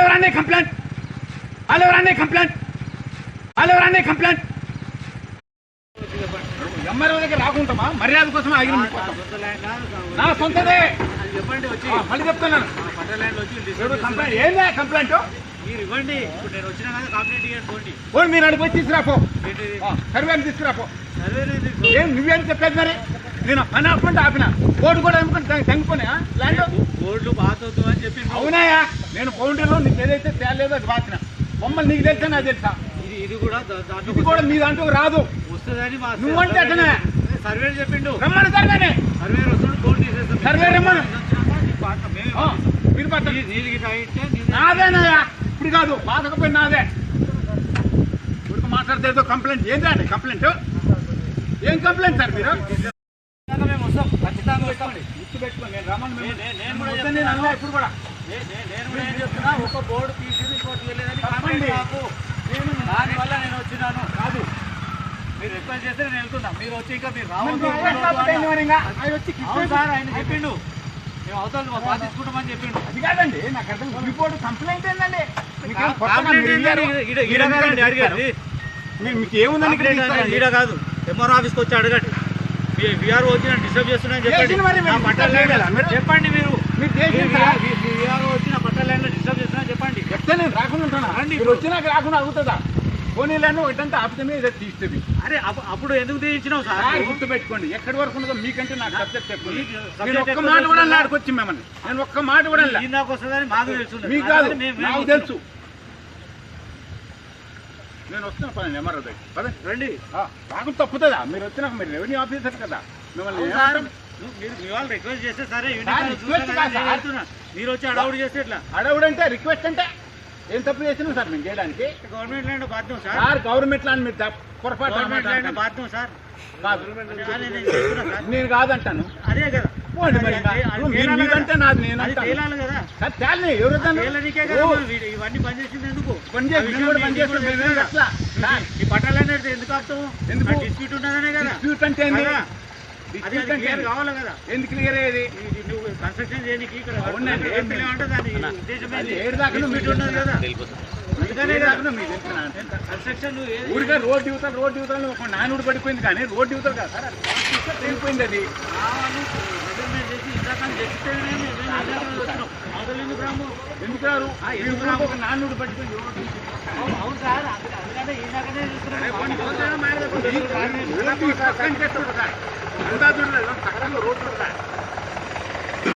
ఎవరన్నా కంప్లైంట్. వాళ్ళు ఎవరన్నా కంప్లైంట్. వాళ్ళు ఎవరన్నా కంప్లైంట్. ఎంఆర్ఓ దగ్గర రాకుంటామా? మర్యాద కోసం ఆగిన మీకోసం. నా సొంతదే. చెప్పండి వచ్చి మళ్ళీ చెప్తున్నాను. వచ్చి కంప్లైంట్? ఏందా కంప్లైంట్? మీరు ఇవ్వండి ఇప్పుడు నేను వచ్చినా కదా కంప్లైంట్ ఇవ్వండి పోయి మీరు అడిగి తీసుకురాపో. ఏంటి సర్వే తీసుకురాపో. సర్వే ఏం నువ్వేం చెప్పేది మరి? నేను పని ఆపిన. ఓటు కూడా ఎందుకంటే తగ్గిపోయినా ల్యాండ్ బోర్డులు పాతొద్దు అని చెప్పి అవునాయా? నేను బౌండరీలో నీకు ఏదైతే తేలేదో అది బాచిన బొమ్మలు నీకు తెలుసా నాకు తెలుసా? ఇది ఇది కూడా ఇది కూడా మీ దాంట్లో రాదు. వస్తుందని నువ్వంటే అట్లనే. సర్వే చెప్పిండు. రమ్మని సర్వేనే. సర్వే వస్తుంది బోర్డు తీసేస్తాం సర్వే రమ్మను. నీ పాత మీరు పట్ట నీ- నీళ్ళు గిట్ట అయితే నీళ్ళు- నాదేనాయా ఇప్పుడు కాదు బాధకపోయి నాదే. ఇప్పుడు మాట్లాడితే కంప్లైంట్ ఏంటండి కంప్లైంట్ ఏం కంప్లైంట్ సార్ మీరు? గుర్తు పెట్టుకోండి నేను రమ్మని కూడా వద్దని నేను అనలే ఇప్పుడు కూడా. నే- నే- నేను కూడా ఏం చెప్తున్నా ఒక బోర్డు తీసి ఇంకోటి వెళ్ళేదని తప్పండి. కామెంట్ నాకు. దానివల్ల నేను వచ్చినాను. కాదు. మీరు రిక్వెస్ట్ చేస్తే నేను వెళ్తున్నా. మీరు వచ్చి ఇంకా మీరు రావద్దు సార్ ఆయన చెప్పిండు. మేము అవతల బాధించుకుంటామని చెప్పిండు. అది కాదండి నాకు అర్థం రిపోర్ట్ కంప్లైంట్ ఏందండి? మీకేం ఏంటండి? ఏముందని? ఈడ కాదు. ఎంఆర్ఓ ఆఫీస్కి వచ్చి అడగండి. విఆర్ఓ వచ్చి నన్ను డిస్టర్బ్ చేస్తున్నాను చెప్పండి. మీరు? చెప్పండి మీరు. విఆర్ఓ వచ్చి నా ల్యాండ్ డిస్టర్బ్ చేస్తున్నా చెప్పండి. చెప్తే నేను రాకుండా ఉంటానా వచ్చినాక రాకుండా అవుతుందా పోనీలను ఇటంతా ఆపితేనే ఇదే తీస్తుంది. అరే అప్పు- అప్పుడు ఎందుకు తీయించినావు సార్? సార్ గుర్తు పెట్టుకోండి ఎక్కడి వరకు ఉన్నదో మీకంటే నాకు సబ్జెక్ట్ మీకు నేను ఒక్క మాట కూడా తెలుసు. ఆడుకొచ్చి మిమ్మల్ని. నేను ఒక్క మాట కూడా వస్తుందని మాకు తెలుసు. మీకు కాదు నాకు. తెలుసు. నేను వస్తున్నా పదండి ఎంఆర్ఓ దగ్గర పదండి రండి. రాకుండా తప్పుతుందా? మీరు వచ్చినాక మీరు రెవెన్యూ ఆఫీసర్ కదా. మిమ్మల్ని మీరు రిక్వెస్ట్ చేస్తే సరే నేను. మీరు వచ్చి అడవుడు చేస్తే ఎట్లా? అడవుడంటే రిక్వెస్ట్ అంటే ఏం తప్పు చేసినాం సార్ మేము చేయడానికి? గవర్నమెంట్ ల్యాండ్ బాధ్యం సార్. సార్ గవర్నమెంట్ ల్యాండ్ మీరు పొరపాటు గవర్నమెంట్ ల్యాండ్ బాధ్యం నేను సార్. నేను కాదంటాను. అదే కదా. మరి. మీరు మీరంటే. నాది నేను. తేలాలి కదా. తేలని ఎవరు ఇవన్నీ ఎందుకు? ఎందుకు ఆపుతాము ఎందుకు? డిస్ప్యూట్ ఉన్నదనే కదా. డిస్ప్యూట్ అంటే క్లియర్ ఎందుకు అయ్యేది? నువ్వు కన్స్ట్రక్షన్ చేయడానికి ఇక్కడ అవునండి. ఎంపీలో అంటే దాని ఉద్దేశం అది ఏంది? ఏడు దాకా డిస్ప్యూట్ ఉన్నది కదా. ఊరిగా రోడ్ యువతలు రోడ్ యువతలు ఒక నానుడు పడిపోయింది కానీ రోడ్ యువతలు కాదు సార్ అది అది. కావాలి, మెజర్మెంట్ ఎందుకు అవును సార్ అందుకంటే ఈ